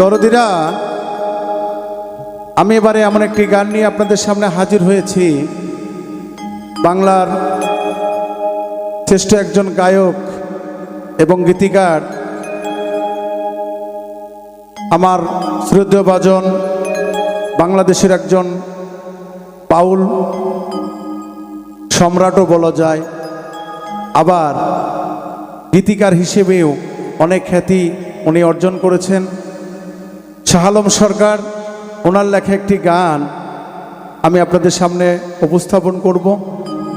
দরদিরা, আমি এবারে এমন একটি গান নিয়ে আপনাদের সামনে হাজির হয়েছি। বাংলার শ্রেষ্ঠ একজন গায়ক এবং গীতিকার, আমার শ্রদ্ধেয় বাজন বাংলাদেশের একজন পাউল সম্রাটও বলা যায়। আবার গীতিকার হিসেবেও অনেক খ্যাতি উনি অর্জন করেছেন। শাহালম সরকার, ওনার লেখা একটি গান আমি আপনাদের সামনে উপস্থাপন করব।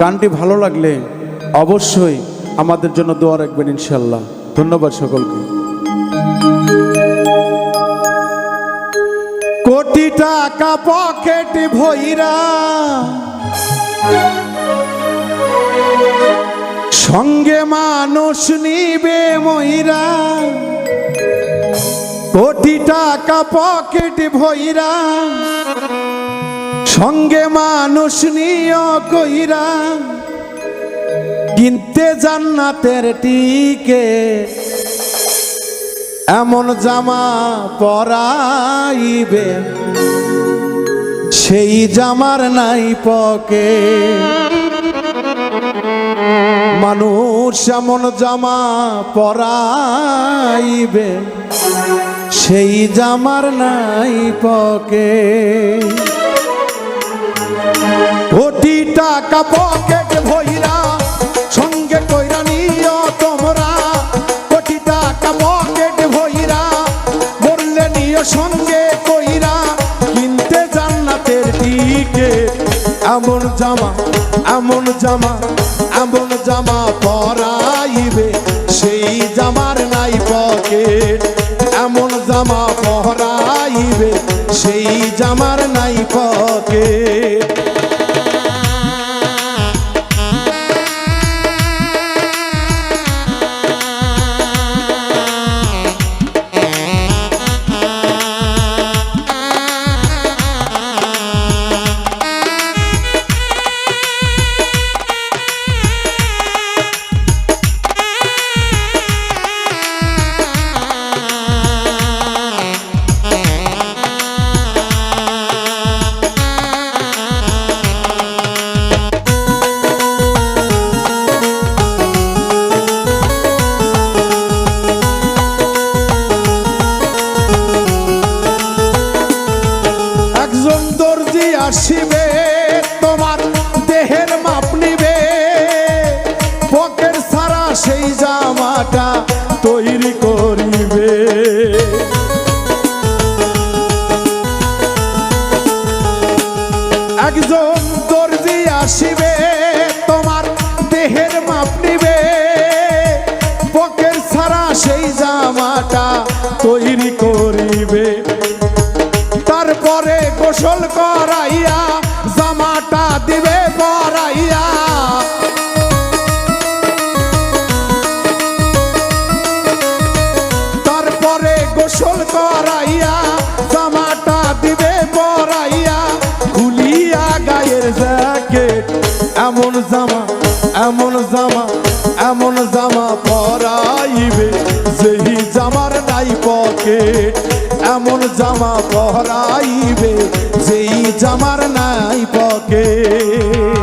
গানটি ভালো লাগলে অবশ্যই আমাদের জন্য দোয়া রাখবেন ইনশাল্লাহ ধন্যবাদ সকলকে। কোটি টাকা পকেট ভৈরা সঙ্গে মানুষ নিবে ময়রা কোটি টাকা পকেট ভৈরা সঙ্গে মানুষ নিয় কইরা, কিনতে জান্নাতের টিকে, এমন জামা পরাইবে। সেই জামার নাই পকে মানুষ এমন জামা পরাইবে। সেই জামার নাই পকে। কোটি টাকা পকেট ভইরা, সঙ্গে কইরা নিও তোমরা। কোটি টাকা পকেট ভইরা বললে নিও সঙ্গে কইরা। কিনতে জান্নাতের দিকে এমন জামা এমন জামা এমন জামা পরাইবে সেই করাইয়া জামাটা দিবে পরাইয়া, খুলিয়া গায়ের জ্যাকেট। এমন জামা এমন জামা এমন জামা পরাইবে, যেই জামার নাই পকেট। এমন জামা পরাইবে, যেই জামার নাই পকেট।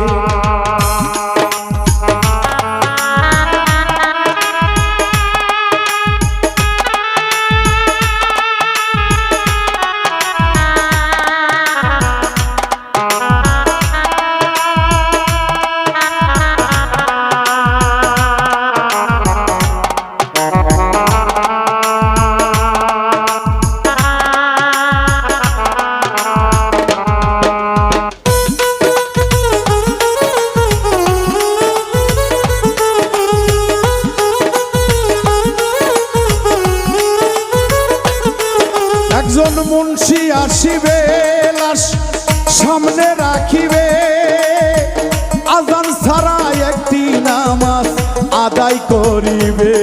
মুন্সি আসিবে, লাশ সামনে রাখিবে, আজান ছাড়া একটি নামাজ আদায় করিবে।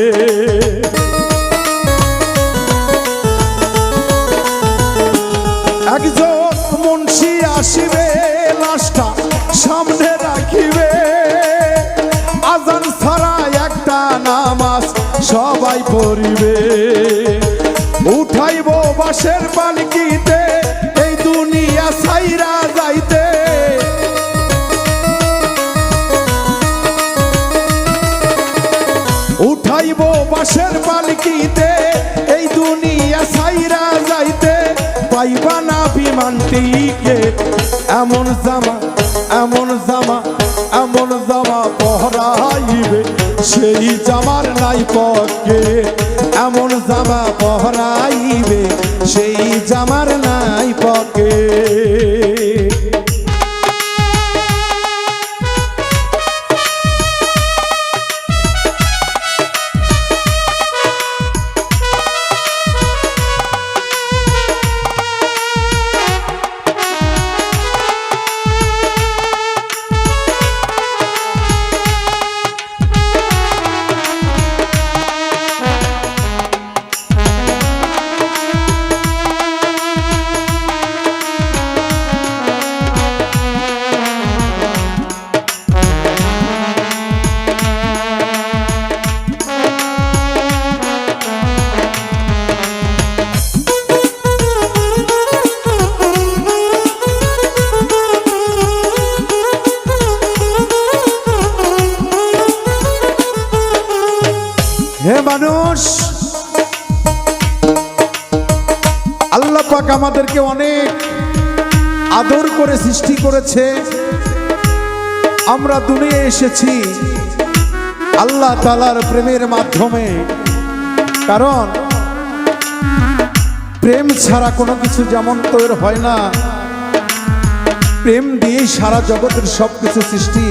একজন মুন্সি আসিবে, লাশটা সামনে রাখিবে, আজান ছাড়া একটা নামাজ সবাই পড়িবে। উঠাইব বাসের পালকিতে এই দুনিয়া সাইরা যাইতে। উঠাইব বাসের পালকিতে এই দুনিয়া সাইরা যাইতে। পাইবা না বিমানটিকে, এমন জামা এমন জামা। এমন জামা পহরাইবে সেই জামার নাই পক্ষে। এমন জামা পহরাইবে সেই জামার নাই পকে আল্লাহ পাক আমাদেরকে অনেক আদর করে সৃষ্টি করেছে। আমরা দুনিয়া এসেছি আল্লাহ তালার প্রেমের মাধ্যমে। কারণ প্রেম ছাড়া কোনো কিছু যেমন তৈরি হয় না, প্রেম দিয়েই সারা জগতের সব কিছু সৃষ্টি।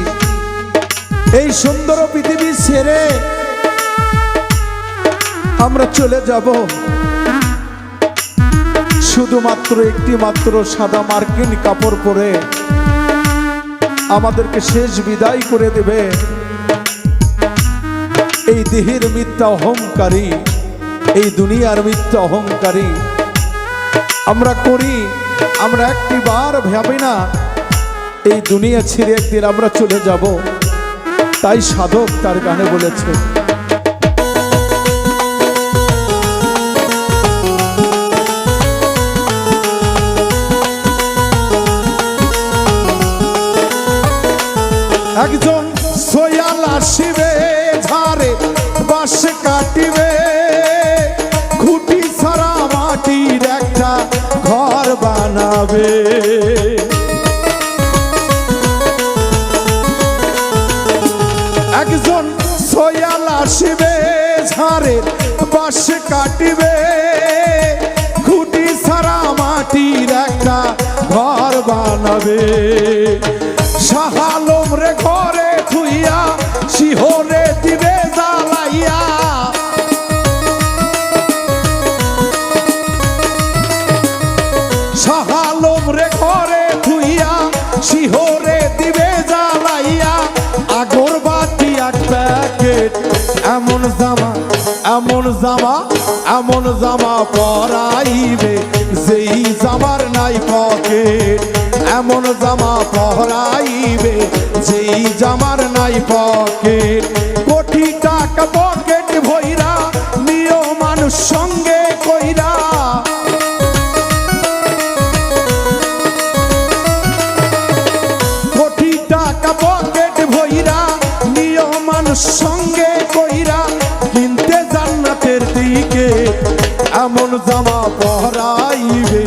এই সুন্দর পৃথিবী ছেড়ে আমরা চলে যাব। শুধুমাত্র একটি মাত্র সাদা মার্কিন কাপড় পরে আমাদেরকে শেষ বিদায় করে দেবে। এই দেহের মিথ্যা অহংকারী, এই দুনিয়ার মিথ্যা অহংকারী। আমরা করি, আমরা একটি বার ভাবি না, এই দুনিয়া ছেড়ে একদিন আমরা চলে যাব। তাই সাধক তার গানে বলেছে একজন সোয়াল আসিবে, ঝাড়ে বাস কাটিবে। খুঁটি ছাড়া মাটির একটা ঘর বানাবে। একজন সোয়াল আসিবে, ঝাড়ে বাস কাটিবে। খুঁটি ছাড়া মাটির একটা ঘর বানাবে। শাহালম রে ঘরে থুইয়া শিহরে দিবে জ্বালাইয়া। শাহালম রে ঘরে থুইয়া শিহরে দিবে জ্বালাইয়া। আগর বাতি এক প্যাকেট, এমন জামা এমন জামা এমন জামা পরাইবে। যেই জামার নাই পকেট, এমন জামা পরাইবে। যেই জামার নাই পকেট। কোটি টাকা পকেট ভইরা নিয় মানুষ সঙ্গে কইরা। কোটি টাকা পকেট ভইরা নিয় মানুষ সঙ্গে কইরা। কিনতে জান্নাতের দিকে এমন জামা পহরাইবে,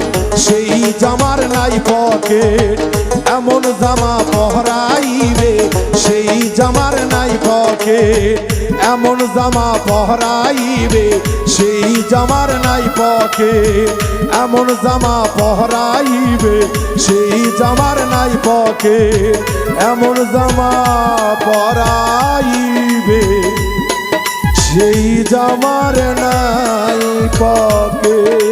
সেই জামার নাই পকেট। এমন জামা সেই নাই পকেট এমন জামা পহরাইবে, সেই জামার নাই পকেট এমন জামা পহরাইবে, সেই জামার নাই পকেট এমন জামা পরাইবে, সেই জামার নাই পকেট